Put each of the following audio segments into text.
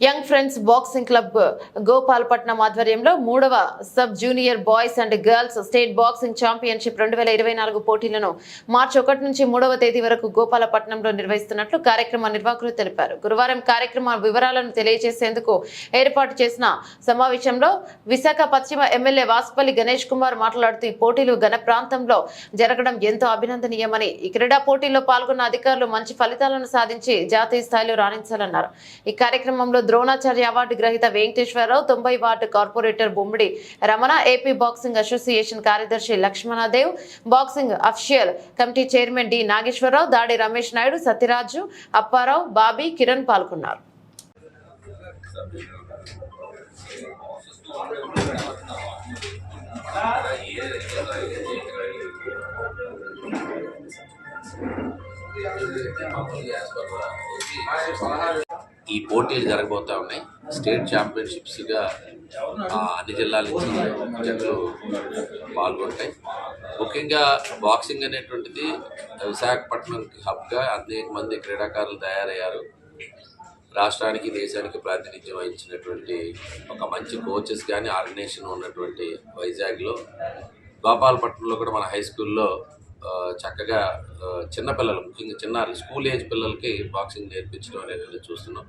Young friends boxing club Gopalapatnam ఆధ్వర్యంలో మూడవ sub junior boys and girls state boxing championship రెండు వేల ఇరవై నాలుగు పోటీలను మార్చి ఒకటి నుంచి మూడవ తేదీ వరకు గోపాలపట్నంలో నిర్వహిస్తున్నట్లు కార్యక్రమ నిర్వాహకులు తెలిపారు. గురువారం కార్యక్రమ వివరాలను తెలియజేసేందుకు ఏర్పాటు చేసిన సమావేశంలో విశాఖ పశ్చిమ ఎమ్మెల్యే వాసుపల్లి గణేష్ కుమార్ మాట్లాడుతూ ఈ పోటీలు ఘన ప్రాంతంలో జరగడం ఎంతో అభినందనీయమని ఈ క్రీడా పోటీల్లో పాల్గొన్న అధికారులు మంచి ఫలితాలను సాధించి జాతీయ స్థాయిలో రాణించాలన్నారు. ఈ కార్యక్రమంలో ద్రోణాచార్య అవార్డు గ్రహీత వెంకటేశ్వరరావు తొంభై ward corporator Bommidi Ramana AP boxing association కార్యదర్శి Lakshmandev boxing official committee chairman D Nageswararao Dadi Ramesh Naidu Satyaraju Apparao Bobby Kiran పాల్గొన్నారు. ఈ పోటీలు జరగబోతూ ఉన్నాయి. స్టేట్ ఛాంపియన్షిప్స్గా అన్ని జిల్లాల నుంచి జట్లు పాల్గొంటాయి. ముఖ్యంగా బాక్సింగ్ అనేటువంటిది విశాఖపట్నం హబ్గా అనేక మంది క్రీడాకారులు తయారయ్యారు. రాష్ట్రానికి దేశానికి ప్రాతినిధ్యం వహించినటువంటి ఒక మంచి కోచెస్ కానీ ఆర్గనైజేషన్ ఉన్నటువంటి వైజాగ్లో. గోపాలపట్నంలో కూడా మన హై స్కూల్లో చక్కగా చిన్నపిల్లలు ముఖ్యంగా చిన్నారులు స్కూల్ ఏజ్ పిల్లలకి బాక్సింగ్ నేర్పించడం అనేది చూస్తున్నాం.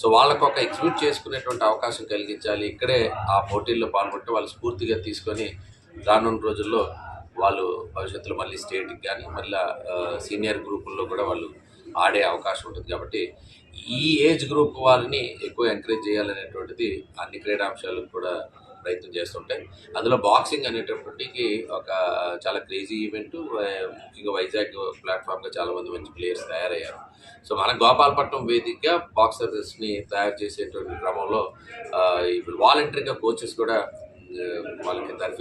సో వాళ్ళకు ఒక ఎగ్జిబిట్ చేసుకునేటువంటి అవకాశం కలిగించాలి. ఇక్కడే ఆ పోటీల్లో పాల్గొంటే వాళ్ళు స్ఫూర్తిగా తీసుకొని రానున్న రోజుల్లో వాళ్ళు భవిష్యత్తులో మళ్ళీ స్టేట్కి కానీ మళ్ళీ సీనియర్ గ్రూపుల్లో కూడా వాళ్ళు ఆడే అవకాశం ఉంటుంది. కాబట్టి ఈ ఏజ్ గ్రూప్ వాళ్ళని ఎక్కువ ఎంకరేజ్ చేయాలనేటువంటిది అన్ని క్రీడాంశాలకు కూడా ప్రయత్నం చేస్తుంటే. అందులో బాక్సింగ్ అనేటప్పటికి ఒక చాలా క్రేజీ ఈవెంట్ ముఖ్యంగా వైజాగ్ ప్లాట్ఫామ్గా చాలామంది మంచి ప్లేయర్స్ తయారయ్యారు. సో మన గోపాలపట్నం వేదికగా బాక్సర్స్ని తయారు చేసేటువంటి క్రమంలో ఇప్పుడు వాలంటరీగా కోచెస్ కూడా వాళ్ళకి తర్ఫీ